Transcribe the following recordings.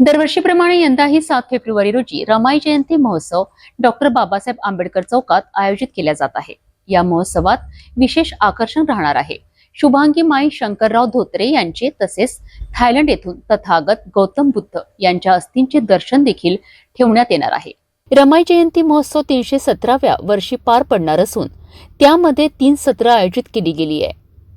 दरवर्षीप्रमाणे यंदाही सात फेब्रुवारी रोजी रमाई जयंती महोत्सव डॉक्टर बाबासाहेब आंबेडकर चौकात आयोजित केला जात आहे. या महोत्सवात विशेष आकर्षण राहणार आहे. शुभांगी माई शंकरराव धोत्रे यांचे तसेच थायलंड येथून तथागत गौतम बुद्ध यांच्या अस्थींचे दर्शन देखील ठेवण्यात येणार आहे. रमाई जयंती महोत्सव तीनशे सतराव्या वर्षी पार पडणार असून त्यामध्ये तीन सत्र आयोजित केली गेली आहे.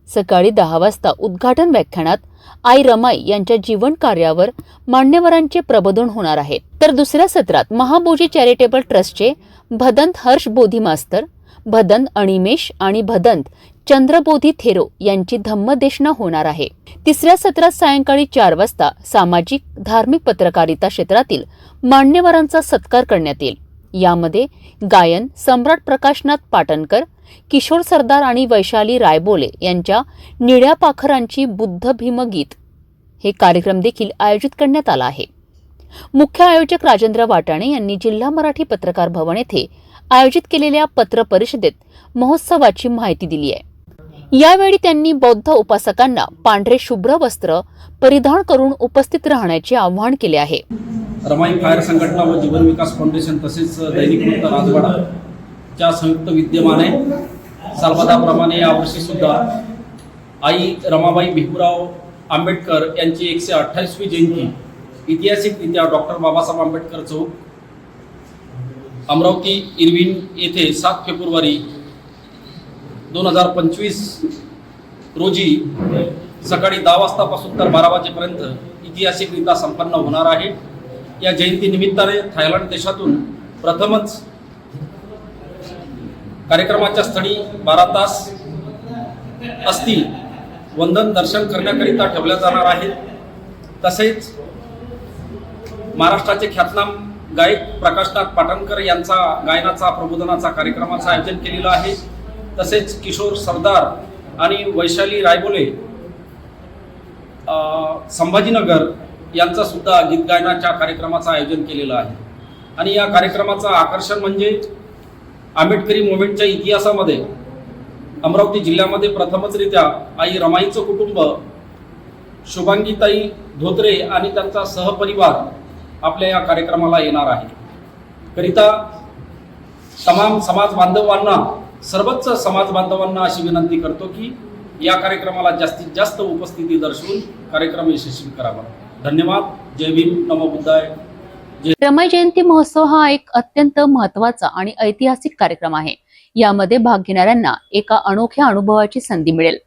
सकाळी दहा वाजता उद्घाटन व्याख्यानात आई रमाई यांच्या जीवन कार्यावर मान्यवरांचे प्रबोधन होणार आहे. तर दुसऱ्या सत्रात महाबोजी चॅरिटेबल ट्रस्टचे भदंत हर्ष बोधी मास्तर भदंत अणिमेश आणि भदंत चंद्रबोधी थेरो यांची धम्मदेशना होणार आहे. तिसऱ्या सत्रात सायंकाळी चार वाजता सामाजिक धार्मिक पत्रकारिता क्षेत्रातील मान्यवरांचा सत्कार करण्यात येईल. यामध्ये गायन सम्राट प्रकाशनाथ पाटणकर किशोर सरदार आणि वैशाली रायबोले यांच्या निळ्या पाखरांची बुद्ध भीमगीत हे कार्यक्रम देखील आयोजित करण्यात आला आहे. मुख्य आयोजक राजेंद्र वाटाणे यांनी जिल्हा मराठी पत्रकार भवन येथे आयोजित केलेल्या पत्र परिषदेत महोत्सवाची माहिती दिली आहे. यावेळी त्यांनी बौद्ध उपासकांना पांढरे शुभ्र वस्त्र परिधान करून उपस्थित राहण्याचे आवाहन केले आहे. रमाई फायर संघटना व जीवन विकास फाउंडेशन तसेच दैनिक वृत्त राजवाडा च्या संयुक्त विद्यमाने सालबदाप्रमाणे यावर्षी सुद्धा आई रमाबाई भिकुराव आंबेडकर यांची एकशे अठ्ठावीसवी जयंती ऐतिहासिकरित्या डॉक्टर बाबासाहेब आंबेडकर चौक अमरावती इरविन येथे सात फेब्रुवारी दोन हजार पंचवीस रोजी सकाळी दहा वाजतापासून तर बारा वाजेपर्यंत ऐतिहासिकरित्या संपन्न होणार आहे. या जयंती निमित्ताने थायलंड देशातून प्रथमच कार्यक्रमाच्या स्थळी बारा तास असतील वंदन दर्शन करण्याकरिता ठेवल्या जाणार आहेत. तसेच महाराष्ट्राचे ख्यातनाम गायक प्रकाशनाथ पाटणकर यांचा गायनाचा प्रबोधनाचा कार्यक्रमाचं आयोजन केलेलं आहे. तसेच किशोर सरदार आणि वैशाली रायबोले संभाजीनगर यांचा सुद्धा गीत गायनाच्या कार्यक्रमाचं आयोजन केलेलं आहे. आणि या कार्यक्रमाचं आकर्षण म्हणजे आंबेडकरी मुवमेंटच्या इतिहासामध्ये अमरावती जिल्ह्यामध्ये प्रथमचरित्या आई रमाईचं कुटुंब शुभांगीताई धोत्रे आणि त्यांचा सहपरिवार आपल्या या कार्यक्रमाला येणार आहे. करिता तमाम समाज बांधवांना सर्वच समाज बांधवांना अशी विनंती करतो की या कार्यक्रमाला जास्तीत जास्त उपस्थिती दर्शवून कार्यक्रम यशस्वी करावा. धन्यवाद. जय भीम. नमो बुद्धाय. रमाई जयंती महोत्सव हा एक अत्यंत महत्त्वाचा आणि ऐतिहासिक कार्यक्रम आहे. यामध्ये भाग घेणाऱ्यांना एका अनोख्या अनुभवाची संधी मिळेल.